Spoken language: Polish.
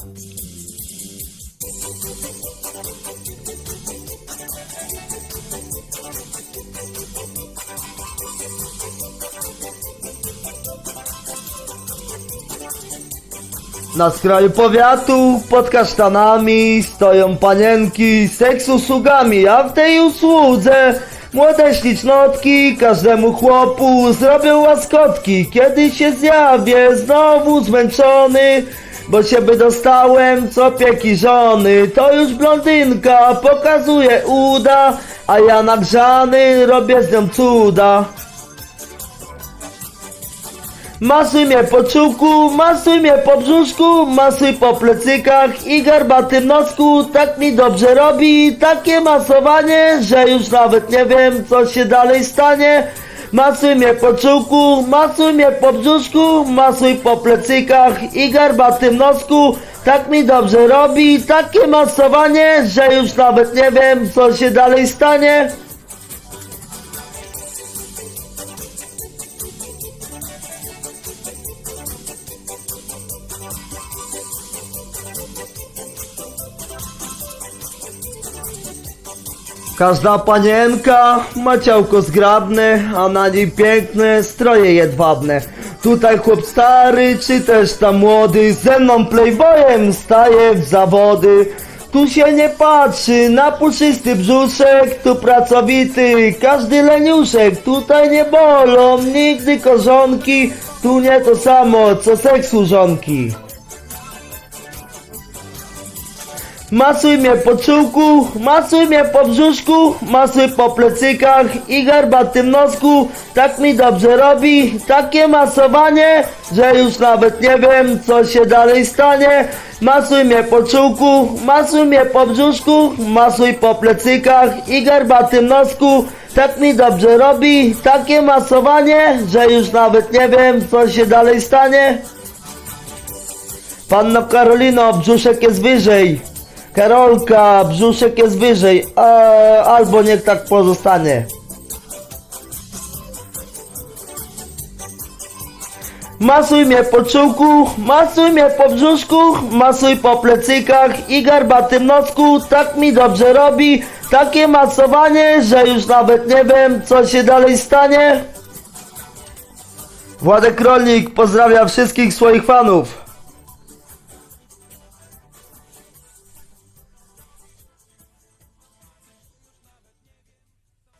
Na skraju powiatu, pod kasztanami, stoją panienki z seksu sługami, a w tej usłudze młode ślicznotki każdemu chłopu zrobią łaskotki. Kiedy się zjawię, znowu zmęczony, bo się by dostałem co opieki żony. To już blondynka pokazuje uda, a ja nagrzany robię z nią cuda. Masuj mnie po czułku, masuj mnie po brzuszku, masuj po plecykach i garbatym nosku. Tak mi dobrze robi takie masowanie, że już nawet nie wiem co się dalej stanie. Masuj mnie po czułku, masuj mnie po brzuszku, masuj po plecykach i garbatym nosku. Tak mi dobrze robi takie masowanie, że już nawet nie wiem co się dalej stanie. Każda panienka ma ciałko zgrabne, a na niej piękne stroje jedwabne. Tutaj chłop stary, czy też tam młody, ze mną playboyem staje w zawody. Tu się nie patrzy na puszysty brzuszek, tu pracowity każdy leniuszek. Tutaj nie bolą nigdy korzonki, tu nie to samo co seks służonki. Masuj mnie po czułku, masuj mnie po brzuszku, masuj po plecykach i garbatym nosku. Tak mi dobrze robi takie masowanie, że już nawet nie wiem co się dalej stanie. Masuj mnie po czułku, masuj mnie po brzuszku, masuj po plecykach i garbatym nosku. Tak mi dobrze robi takie masowanie, że już nawet nie wiem co się dalej stanie. Panno Karolino, brzuszek jest wyżej. Karolka, brzuszek jest wyżej. Albo niech tak pozostanie. Masuj mnie po czułku, masuj mnie po brzuszku, masuj po plecykach i garbatym nosku. Tak mi dobrze robi takie masowanie, że już nawet nie wiem co się dalej stanie. Władek Rolnik pozdrawia wszystkich swoich fanów.